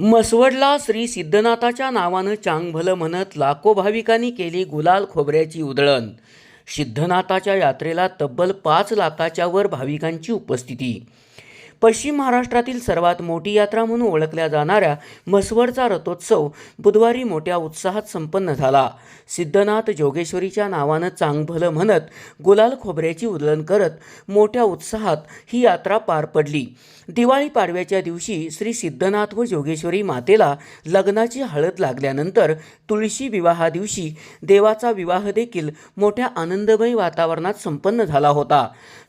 मसवडला श्री सिद्धनाथाच्या नावानं चांगभलं म्हणत लाखो भाविकांनी केली गुलाल खोबऱ्याची उधळण. सिद्धनाथाच्या यात्रेला तब्बल पाच लाखाच्या वर भाविकांची उपस्थिती. पश्चिम महाराष्ट्रातील सर्वात मोठी यात्रा म्हणून ओळखल्या जाणाऱ्या म्हसवडचा रथोत्सव बुधवारी मोठ्या उत्साहात संपन्न झाला. सिद्धनाथ जोगेश्वरीच्या नावानं चांगभलं म्हणत गुलाल खोबऱ्याची उधळण करत मोठ्या उत्साहात ही यात्रा पार पडली. दिवाळी पाडव्याच्या दिवशी श्री सिद्धनाथ व जोगेश्वरी मातेला लग्नाची हळद लागल्यानंतर तुळशी विवाहा दिवशी देवाचा विवाह देखील मोठ्या आनंदमय वातावरणात संपन्न झाला होता.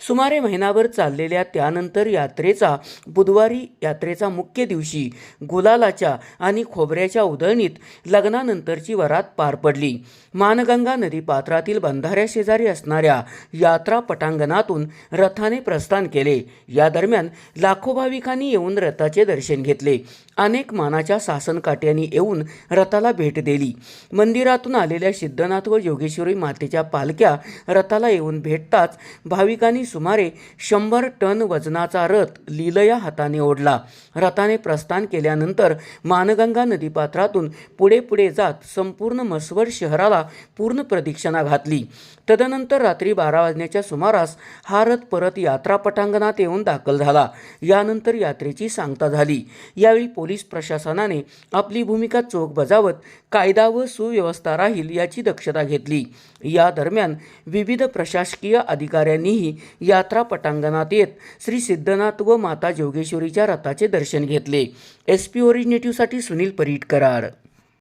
सुमारे महिनाभर चाललेल्या त्यानंतर यात्रेत यात्रेचा बुधवारी यात्रेचा मुख्य दिवशी गुलालाच्या आणि खोबऱ्याच्या उधळणीत लग्नानंतरची वरात पार पडली. मानगंगा नदीपात्रातील बंधाऱ्या शेजारी असणाऱ्या यात्रा पटांगणातून रथाने प्रस्थान केले. या दरम्यान लाखो भाविकांनी येऊन रथाचे दर्शन घेतले. अनेक मानाच्या सासनकाट्यांनी येऊन रथाला भेट दिली. मंदिरातून आलेल्या सिद्धनाथ व योगेश्वरी मातेच्या पालख्या रथाला येऊन भेटताच भाविकांनी सुमारे शंभर टन वजनाचा रथ लीलया हाताने ओढला. रथाने प्रस्थान केल्यानंतर मानगंगा नदीपात्रातून पुढे पुढे जात संपूर्ण मसवड शहराला पूर्ण प्रदक्षिणा घातली. तदनंतर रात्री बारा वाजण्याच्या सुमारास हा रथ परत यात्रा पटांगणात येऊन दाखल झाला. यानंतर यात्रेची सांगता झाली. यावेळी पोलीस प्रशासनाने आपली भूमिका चोख बजावत कायदा व सुव्यवस्था राहील याची दक्षता घेतली. या दरम्यान विविध प्रशासकीय अधिकाऱ्यांनीही यात्रा पटांगणात येत श्री सिद्धनाथ व माता जोगेश्वरीच्या रथाचे दर्शन घेतले. एस पी ओरिजिनेटिव्हसाठी सुनील परीट कराड